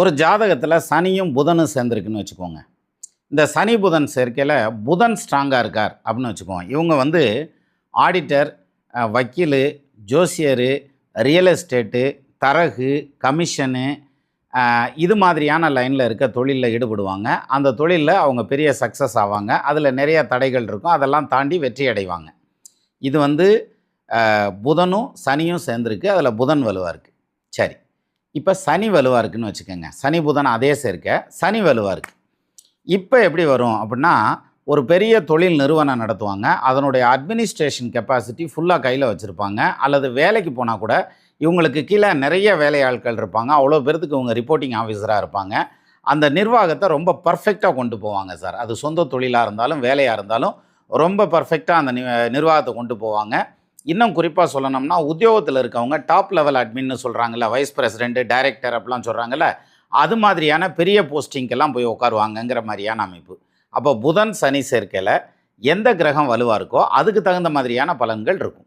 ஒரு ஜாதகத்தில் சனியும் புதனும் சேர்ந்துருக்குன்னு வச்சுக்கோங்க. இந்த சனி புதன் சேர்க்கையில் புதன் ஸ்ட்ராங்காக இருக்கார் அப்படின்னு வச்சுக்கோங்க. இவங்க வந்து ஆடிட்டர் வக்கீல் ஜோசியர் ரியல் எஸ்டேட்டு தரகு கமிஷனு இது மாதிரியான லைனில் இருக்க தொழிலில் ஈடுபடுவாங்க. அந்த தொழிலில் அவங்க பெரிய சக்ஸஸ் ஆவாங்க. அதில் நிறைய தடைகள் இருக்கும். அதெல்லாம் தாண்டி வெற்றி அடைவாங்க. இது வந்து புதனும் சனியும் சேர்ந்துருக்கு. அதில் புதன் வலுவாக இருக்குது சரி. இப்போ சனி வலுவாக இருக்குன்னு வச்சுக்கோங்க. சனி புதன் அதே சேர்க்க. சனி வலுவாக இருக்குது இப்போ எப்படி வரும் அப்படின்னா ஒரு பெரிய தொழில் நிறுவனம் நடத்துவாங்க. அதனுடைய அட்மினிஸ்ட்ரேஷன் கெப்பாசிட்டி ஃபுல்லாக கையில் வச்சுருப்பாங்க. அல்லது வேலைக்கு போனால் கூட இவங்களுக்கு கீழே நிறைய வேலையாட்கள் இருப்பாங்க. அவ்வளோ பேர்த்துக்கு இவங்க ரிப்போர்ட்டிங் ஆஃபீஸராக இருப்பாங்க. அந்த நிர்வாகத்தை ரொம்ப பர்ஃபெக்டாக கொண்டு போவாங்க சார். அது சொந்த தொழிலாக இருந்தாலும் வேலையாக இருந்தாலும் ரொம்ப பர்ஃபெக்டாக அந்த நி- நிர்வாகத்தை கொண்டு போவாங்க. இன்னும் குறிப்பாக சொல்லணும்னா உத்தியோகத்தில் இருக்கவங்க டாப் லெவல் அட்மின்னு சொல்கிறாங்கல்ல வைஸ் பிரசிடென்ட் டைரக்டர் அப்படிலாம் சொல்கிறாங்கல்ல அது மாதிரியான பெரிய போஸ்டிங்க்கெல்லாம் போய் உட்காருவாங்கங்கிற மாதிரியான அமைப்பு. அப்போ புதன் சனி சேர்க்கையில் எந்த கிரகம் வலுவாக இருக்கோ அதுக்கு தகுந்த மாதிரியான பலன்கள் இருக்கும்.